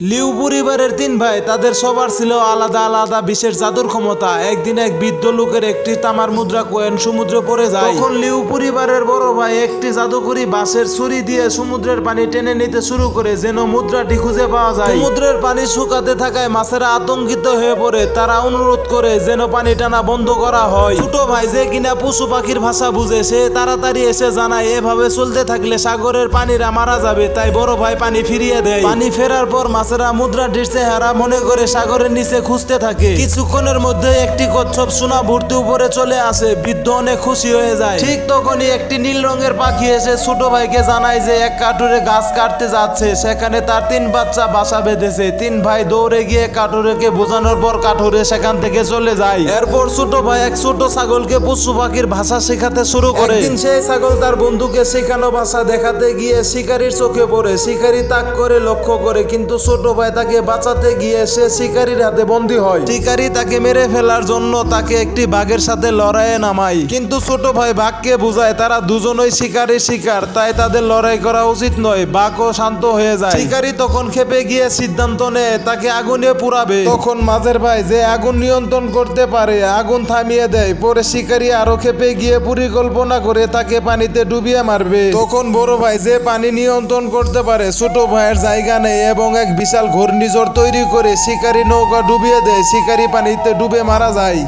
Liu পরিবারের তিন ভাই, তাদের সবার ছিল আলাদা আলাদা বিশেষ জাদুর ক্ষমতা। একদিন এক বৃদ্ধ লোকের একটি তামার মুদ্রা কোয়েন সমুদ্রে পড়ে যায়। তখন লিউ পরিবারের বড় ভাই একটি জাদুকরি বাঁশের ছুরি দিয়ে সমুদ্রের পানি টেনে নিতে শুরু করে, যেন মুদ্রাটি খুঁজে পাওয়া যায়। সমুদ্রের পানি শুকাতে থাকায় মাছেরা আতঙ্কিত হয়ে পড়ে। তারা অনুরোধ করে যেন পানি টানা বন্ধ করা হয়। ছোট ভাই যে কিনা পশু পাখির ভাষা বুঝে, সে তাড়াতাড়ি এসে জানায়, এভাবে চলতে থাকলে সাগরের পানিরা মারা যাবে, তাই বড় ভাই পানি ফিরিয়ে দেয়। পানি ফেরার পর মাছেরা মুদ্রাটির চেহারা মনে করে সাগরের নিচে খুঁজতে থাকে। কিছুক্ষণের মধ্যে একটি কচ্ছপ সোনা ভর্তি উপরে চলে আসে, বৃদ্ধ অনেক খুশি হয়ে যায়। ঠিক তখনই একটি নীল রঙের পাখি এসে ছোট ভাইকে জানায় যে এক কাঠুরে গাছ কাটতে যাচ্ছে। সেখানে তার তিন বাচ্চা বাসা বেঁধেছে। তিন ভাই দৌড়ে গিয়ে কাঠুরেকে বোঝানোর পর কাঠুরে সেখান থেকে চলে যায়। এরপর ছোট ভাই এক ছোট ছাগলকে পশু পাখির ভাষা শেখাতে শুরু করে। একদিন সেই ছাগল তার বন্ধুকে শেখানো ভাষা দেখাতে গিয়ে শিকারীর চোখে পড়ে। শিকারী তাক করে লক্ষ্য করে, কিন্তু ছোট ভাই তাকে বাঁচাতে গিয়ে সে শিকারীর হাতে বন্দী হয়। শিকারী তাকে মেরে ফেলার জন্য তাকে একটি বাঘের সাথে লড়াইয়ে নামায়। কিন্তু ছোট ভাই বাঘকে বুঝায় তারা দুজনই শিকারীর শিকার, তাই তাদের লড়াই করা উচিত নয়, বাঘও শান্ত হয়ে যায়। শিকারী তখন খেপে গিয়ে সিদ্ধান্ত নেয়, তাকে আগুনে পুরাবে তখন মাঝের ভাই যে আগুন নিয়ন্ত্রণ করতে পারে, আগুন থামিয়ে দেয়, পরে শিকারী আরও খেপে গিয়ে পরিকল্পনা করে তাকে পানিতে ডুবিয়ে মারবে। তখন বড় ভাই যে পানি নিয়ন্ত্রণ করতে পারে, ছোট ভাইয়ের জায়গা নেই এবং এক বিশাল ঘূর্ণিঝড় তৈরি করে শিকারী নৌকা ডুবিয়ে দেয় শিকারী পানিতে ডুবে মারা যায়।